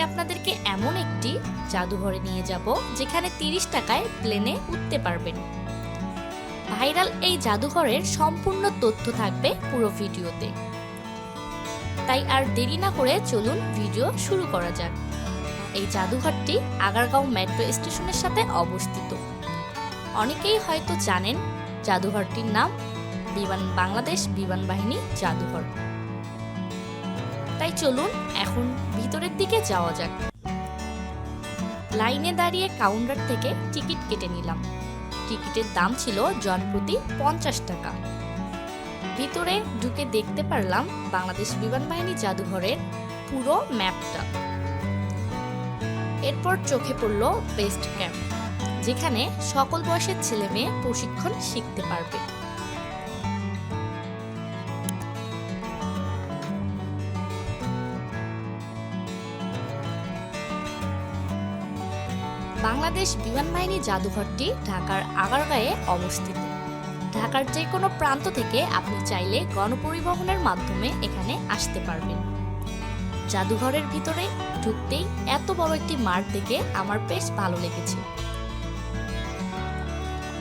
আপনাদেরকে এমন একটি জাদুঘরে নিয়ে যাব যেখানে তিরিশ টাকায় প্লেনে উঠতে পারবেন। ভাইরাল এই জাদুঘরের সম্পূর্ণ তথ্য থাকবে পুরো ভিডিওতে। তাই আর দেরি না করে চলুন ভিডিও শুরু করা যাক। এই জাদুঘরটি আগারগাঁও মেট্রো স্টেশনের সাথে অবস্থিত। অনেকেই হয়তো জানেন জাদুঘরটির নাম বিমান বাংলাদেশ বিমান বাহিনী জাদুঘর। তাই চলুন এখন ভিতরের দিকে যাওয়া যাক। লাইনে দাঁড়িয়ে কাউন্টার থেকে টিকিট কেটে নিলাম। টিকিটের দাম ছিল জনপ্রতি পঞ্চাশ টাকা। ভিতরে ঢুকে দেখতে পারলাম বাংলাদেশ বিমান বাহিনী জাদুঘরের পুরো ম্যাপটা। এরপর চোখে পড়ল বেস্ট ক্যাম্প, যেখানে সকল বয়সের ছেলে মেয়ে প্রশিক্ষণ শিখতে পারবে। বাংলাদেশ বিমান বাহিনী জাদুঘরটি ঢাকার আগারগাঁয়ে অবস্থিত। ঢাকার যে কোনো প্রান্ত থেকে আপনি চাইলে গণপরিবহনের মাধ্যমে এখানে আসতে পারবেন। জাদুঘরের ভিতরে ঢুকতেই এত বড় একটি মাঠ দেখে আমার বেশ ভালো লেগেছে।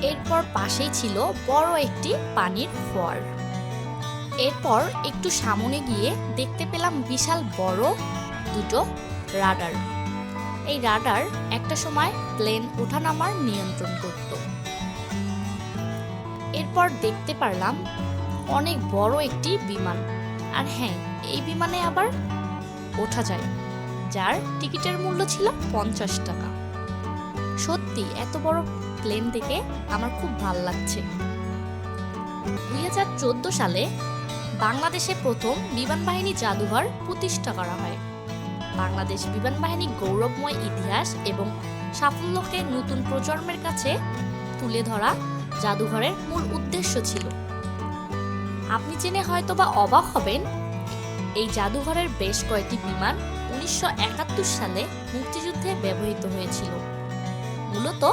এরপর পাশেই ছিল বড় একটি পানির ফোয়ার। এরপর একটু সামনে গিয়ে দেখতে পেলাম বিশাল বড় দুটো রাডার। এই রাডার একটা সময় প্লেন ওঠানামার নিয়ন্ত্রণ করত। এরপর দেখতে পারলাম অনেক বড় একটি বিমান। আর হ্যাঁ এই বিমানে আবার ওঠা যায়, যার টিকিটের মূল্য ছিল পঞ্চাশ টাকা। সত্যি, এত বড় প্লেন দেখে আমার খুব ভালো লাগছে। দুই হাজার চোদ্দ সালে বাংলাদেশে প্রথম বিমান বাহিনী জাদুঘর প্রতিষ্ঠা করা হয়। বাংলাদেশ বিমান বাহিনী গৌরবময় ইতিহাস এবং সাফল্যকে নতুন প্রজন্মের কাছে তুলে ধরা জাদুঘরের মূল উদ্দেশ্য ছিল। আপনি জেনে হয়তোবা অবাক হবেন, এই জাদুঘরের বেশ কয়েকটি বিমান উনিশশো একাত্তর সালে মুক্তিযুদ্ধে ব্যবহৃত হয়েছিল। মূলত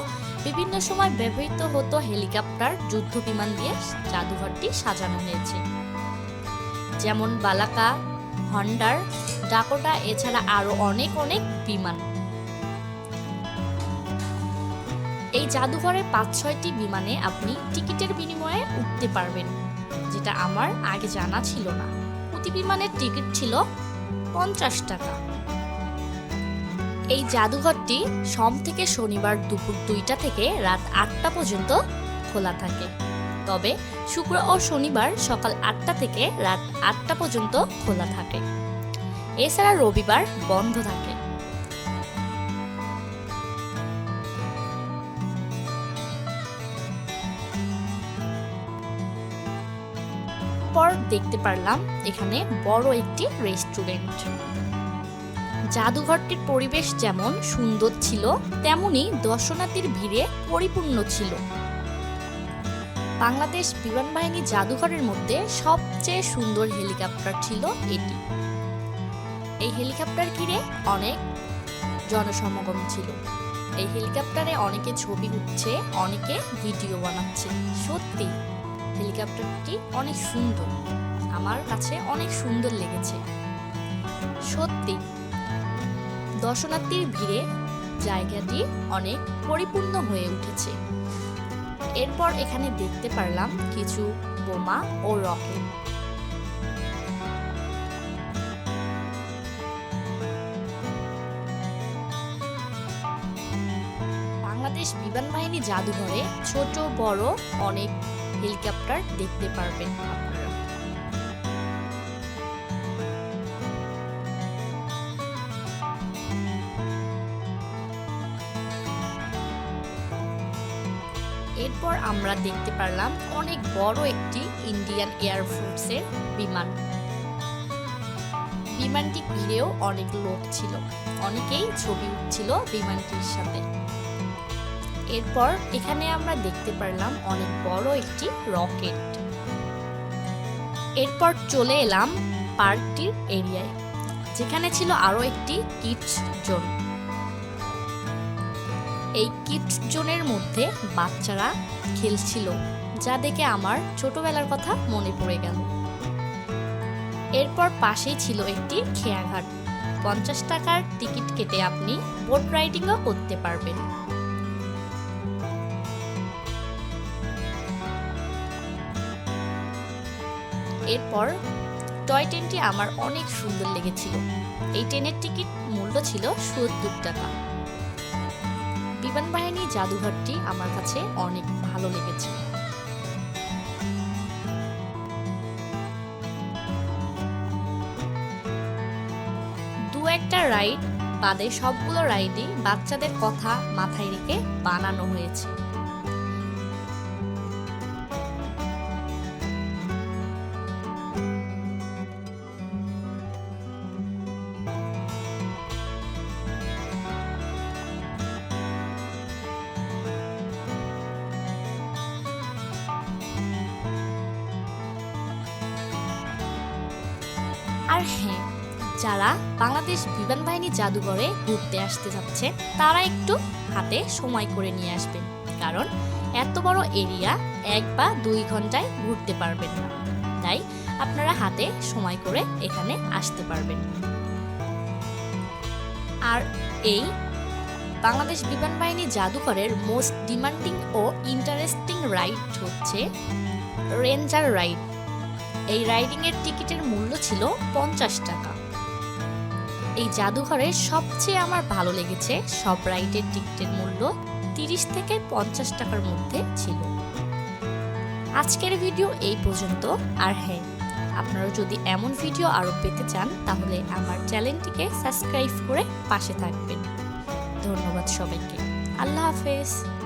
বিভিন্ন সময় ব্যবহৃত হতো হেলিকপ্টার, যুদ্ধ বিমান দিয়ে জাদুঘরটি সাজানো হয়েছে। যেমন বালাকা, হন্ডার ডাকোটা, এছাড়া আরও অনেক অনেক বিমান। এই জাদুঘরে পাঁচ ছয়টি বিমানে আপনি টিকিটের বিনিময়ে উঠতে পারবেন, যেটা আমার আগে জানা ছিল না। প্রতি বিমানের টিকিট ছিল পঞ্চাশ টাকা। এই জাদুঘরটি সোম থেকে শনিবার দুপুর দুইটা থেকে রাত আটটা পর্যন্ত খোলা থাকে। তবে শুক্র ও শনিবার সকাল আটটা থেকে রাত আটটা পর্যন্ত খোলা থাকে। এছাড়া রবিবার বন্ধ থাকে। পর দেখতে পারলাম এখানে বড় একটি রেস্টুরেন্ট। জাদুঘরটির পরিবেশ যেমন সুন্দর ছিল, তেমনি দর্শনার্থীর ভিড়ে পরিপূর্ণ ছিল। বাংলাদেশ বিমান বাহিনী জাদুঘরের মধ্যে সবচেয়ে সুন্দর হেলিকপ্টার ছিল এটি। এই হেলিকপ্টার ঘিরে অনেক জনসমাগম ছিল। এই হেলিকপ্টারে অনেকে ছবি উঠছে, অনেকে ভিডিও বানাচ্ছে। সত্যি, হেলিকপ্টারটি অনেক সুন্দর। আমার কাছে অনেক সুন্দর লেগেছে। সত্যি, দর্শনার্থীর ভিড়ে জায়গাটি অনেক পরিপূর্ণ হয়ে উঠেছে। এরপর এখানে দেখতে পারলাম কিছু বোমা ও রকেট। বাংলাদেশ বিমান বাহিনী জাদুঘরে ছোট, বড় অনেক হেলিকপ্টার দেখতে পারবেন এরপর আমরা দেখতে পারলাম অনেক বড় একটি ইন্ডিয়ান এয়ারফোর্সের বিমান। বিমানটি ঘিরেও অনেক লোক ছিল। অনেকেই ছবি উঠছিল বিমানটির সাথে। এরপর এখানে আমরা দেখতে পারলাম অনেক বড় একটি রকেট। এরপর চলে এলাম পার্কটির এরিয়ায়, যেখানে ছিল আরও একটি কিডস জোন। এই কিডস জোনের মধ্যে বাচ্চারা খেলছিল, যা দেখে আমার ছোটবেলার কথা মনে পড়ে গেল। এরপর পাশেই ছিল একটি খেয়াঘাট। পঞ্চাশ টাকার টিকিট কেটে আপনি বোট রাইডিংও করতে পারবেন। এরপর টয় ট্রেনটি আমার অনেক সুন্দর লেগেছিল। এই ট্রেনের টিকিট মূল্য ছিল সত্তর টাকা। বিমান বাহিনী জাদুঘরটি আমার কাছে অনেক ভালো লেগেছে দু একটা রাইড বাদে সবগুলো রাইডই বাচ্চাদের কথা মাথায় রেখে বানানো হয়েছে। আর হ্যাঁ যারা বাংলাদেশ বিমান বাহিনী জাদুঘরে ঘুরতে আসতে যাচ্ছে, তারা একটু হাতে সময় করে নিয়ে আসবেন। কারণ এত বড় এরিয়া, এক বা দুই ঘন্টায় ঘুরতে পারবেন না। তাই আপনারা হাতে সময় করে এখানে আসতে পারবেন। আর এই বাংলাদেশ বিমান বাহিনী জাদুঘরের মোস্ট ডিমান্ডিং ও ইন্টারেস্টিং রাইড হচ্ছে রেঞ্জার রাইড। এই রাইডিং এর টিকিটের মূল্য ছিল পঞ্চাশ টাকা। এই জাদুঘরে সবচেয়ে আমার ভালো লেগেছে সব রাইডের টিকিটের মূল্য তিরিশ থেকে পঞ্চাশ টাকার মধ্যে ছিল। আজকের ভিডিও এই পর্যন্ত। আর হ্যাঁ আপনারা যদি এমন ভিডিও আরও পেতে চান, তাহলে আমার চ্যানেলটিকে সাবস্ক্রাইব করে পাশে থাকবেন। ধন্যবাদ সবাইকে। আল্লাহ হাফেজ।